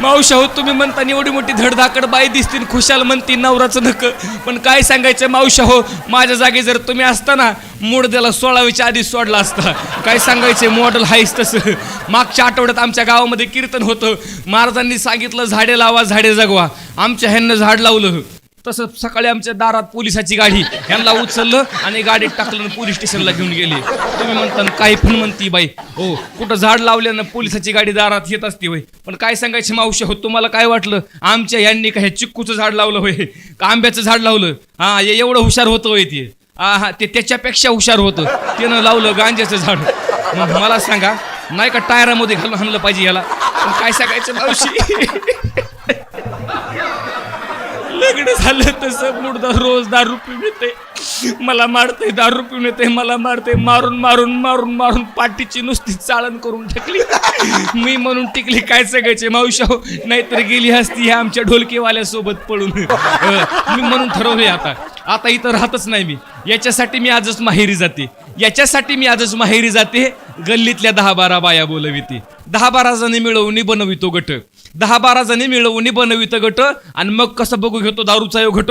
मावशा हो तुम्ही म्हणता एवढी मोठी धडधाकड बाई दिसतील खुशाल म्हणती नवराचं नक. पण काय सांगायचं मावशा हो माझ्या जागी जर तुम्ही असताना मुडद्याला सोळावीच्या आधी सोडला असता काय सांगायचे मॉडेल हायच तसं? मागच्या आठवड्यात आमच्या गावामध्ये कीर्तन होतं. महाराजांनी सांगितलं झाडे लावा झाडे जगवा. आमच्या ह्यांना झाड लावलं. तसं सकाळी आमच्या दारात पोलिसाची गाडी ह्यांना उचललं आणि गाडीत टाकलं पोलीस स्टेशनला घेऊन गेले. तुम्ही म्हणता ना, काही पण म्हणती बाई. हो कुठं झाड लावल्यानं पोलिसाची गाडी दारात येत असते होय. पण काय सांगायची मावशी हो तुम्हाला काय वाटलं? आमच्या यांनी काय चिक्कूचं झाड लावलं होय? का आंब्याचं झाड लावलं? हा एवढं हुशार होतं होय ते. हा हा ते त्याच्यापेक्षा हुशार होतं. त्यानं लावलं गांज्याचं झाड. मग मला सांगा नाही का टायरामध्ये घालून आणलं पाहिजे याला? पण काय सांगायचं मावशी? सगळं झालं तसं. मुडदा रोज दारू पिऊन येते. मला मारते दारू पिऊन येते मला मारते मारून मारून मारून मारून पाठीची नुसती चाळण करून टाकली. मी म्हणून टिकली काय सगळ्याचे मावशा? नाहीतर गेली असती ह्या आमच्या ढोलकेवाल्यासोबत पळून. मी म्हणून ठरवले आता. आता इथं राहतच नाही मी. याच्यासाठी मी आजच माहेरी जाते. याच्यासाठी मी आजच माहेरी जाते. गल्लीतल्या दहा बारा बाया बोलविते. दहा बारा जणी मिळवून बनवितो गट दहा बारा जणी मिळवून बनवित गट आणि मग कसं बघू घेतो दारूचा यो घट?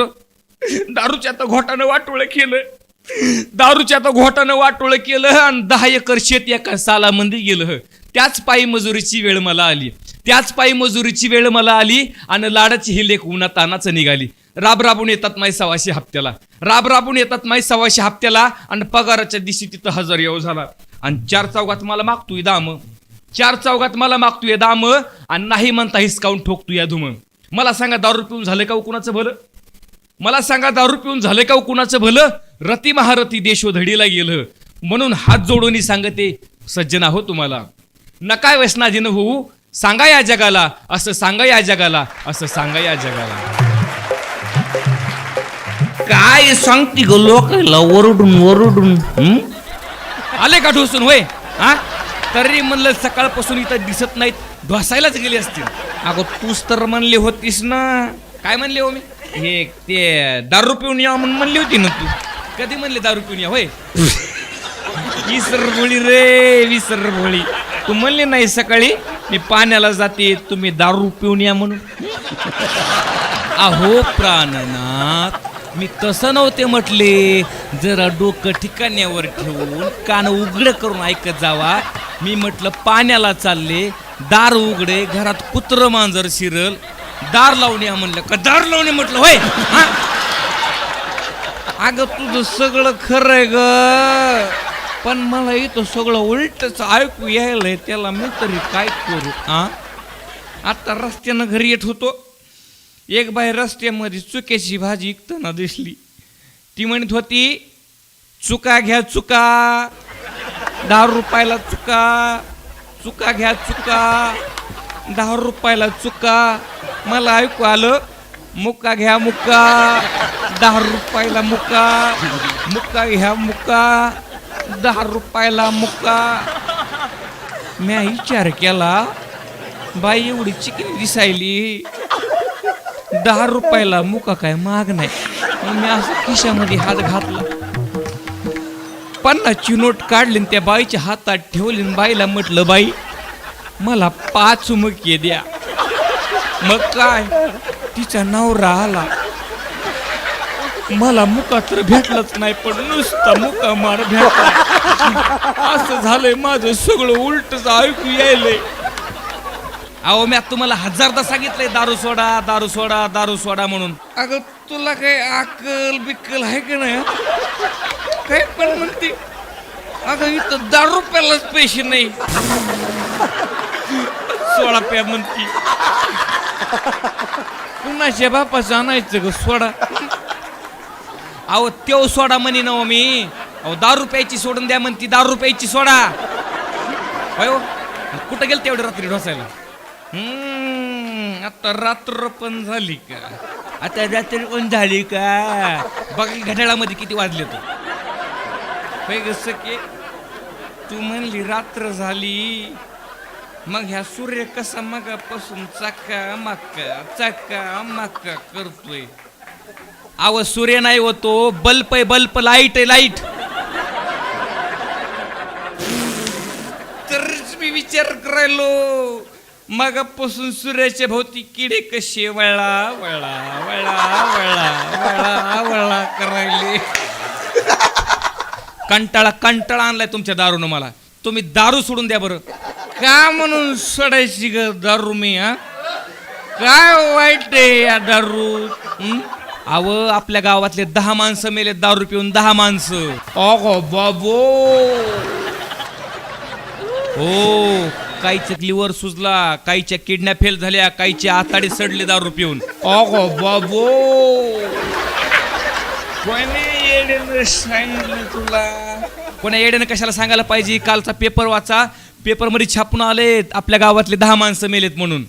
दारूच्या आता घोटानं वाटोळं केलं. दारूच्या तर घोटानं वाटोळं केलं आणि दहा एकर शेत एका सालामध्ये गेलं. त्याच पायी मजुरीची वेळ मला आली. त्याच पायी मजुरीची वेळ मला आली आणि लाडाची ही लेख उन्हा तानाचं निघाली. राब राबून येतात माय सव्वाशे हप्त्याला. राब राबून येतात माय सव्वाशे हप्त्याला आणि पगाराच्या दिवशी तिथं हजार येऊ झाला. आणि चार चौघात मला मागतोय दाम. चार चौघात मला मागतोय दाम आणि नाही म्हणता हिसकावून ठोकतो या धुम. मला सांगा दारू पिऊन झालं का हो कुणाचं भलं? मला सांगा दारू पिऊन झालं का हो कुणाचं भलं? रती महारथी देशोधडीला गेलं. म्हणून हात जोडून सांगते सज्जन आहो तुम्हाला. नका व्यसनाधीन होऊ. सांगा या जगाला असं सांगा या जगाला असं सांगा या जगाला. काय सांगते ग लोकांना ओरडून ओरडून हं? आले का ढोसून होय? हा? तरी म्हणलं सकाळपासून इथं दिसत नाहीत ढोसायलाच गेले असतील. अगं तूच तर म्हणली होतीस ना. काय म्हणले हो मी? हे ते दारू पिऊन या म्हणून म्हणली होती ना तू. कधी म्हणले दारू पिऊन या होय? विसर भोळी रे विसर भोळी तू म्हणले नाही सकाळी मी पाण्याला जाते तुम्ही दारू पिऊन या म्हणून. अहो प्राणनाथ मी तसं नव्हते म्हटले. जरा डोकं ठिकाण्यावर ठेवून कान उघड करून ऐकत जावा. मी म्हटलं पाण्याला चालले दार उघडे घरात कुत्र मांजर शिरल दार लावणे या म्हणलं. का दार लावणे म्हटलं होय? हा? अगं तुझं सगळं खरं आहे ग. पण मला इथं सगळं उलटच ऐकू यायलंय त्याला मी तरी काय करू हा आता रस्त्यानं घरी येत होतो. एक बाई रस्त्यामध्ये चुक्याची भाजी विकताना दिसली. ती म्हणत होती चुका घ्या चुका. दहा रुपयाला चुका चुका घ्या चुका. दहा रुपयाला चुका. मला ऐकू आलं मुक्का घ्या मुक्का दहा रुपयाला मुक्का मुक्का घ्या मुक्का दहा रुपयाला मुक्का म्या विचार केला बाई एवढी चिकनी दिसायली. दहा रुपयाला मुका काय महाग नाही. मग मी असं खिशामध्ये हात घातला. पन्नासची नोट काढली त्या बाईच्या हातात ठेवली बाईला म्हटलं बाई मला पाच मुके द्या. मग काय? तिचा नवरा आला. मला मुका तर भेटलाच नाही पण नुसता मुका मार भेटला. असं झालंय माझं सगळं उलटच ऐकू यायलंय. अहो मी आता तुम्हाला हजारदा सांगितलंय दारू सोडा दारू सोडा दारू सोडा म्हणून. अगं तुला काही अकल बिकल आहे का नाही पण म्हणते अगं इथं दारू प्यालाच पैसे नाही. सोळा प्या म्हणती. कुणाच्या बापाचं आणायचं ग सोडा. अहो तेव सोडा म्हणे ना मी. अहो दारू प्यायची सोडून द्या म्हणती दारू प्यायची सोडा. अयो हो? कुठं गेल तेवढी रात्री ढोसायला? हम्म, आता रात्र पण झाली का? आता रात्री पण झाली का? बघा घड्याळामध्ये किती वाजले तर पैगस ग तू म्हणली रात्र झाली. मग ह्या सूर्य कसा मगापासून चाका माका चाका माका करतोय. आव सूर्य नाही होतो बल्ब आहे बल्ब लाइट आहे लाइट. तरच मी विचार करायलो. मगापासून सूर्याच्या भोवती किडे कसे वळा वळा वळा वळा वळा वळा करायले. कंटाळा कंटाळा आणलाय तुमच्या दारूनं मला. तुम्ही दारू सोडून द्या बरं. का म्हणून सोडायची ग दारू मी हा? काय वाईट आहे या दारू? हं? अव आपल्या गावातले दहा माणसं मेले दारू पिऊन दहा माणसं. अगो बाबो. हो काहीच्या लिव्हर सुजला काहीच्या किडन्या फेल झाल्या काहीच्या आताडी सडले दारू पिऊन. अगो बाबो. येड्यानं सांगितलं तुला. कोण्या येड्यानं कशाला सांगायला पाहिजे? कालचा पेपर वाचा. पेपरमध्ये छापून आलेत. आपल्या गावातले दहा माणसं मेलेत म्हणून.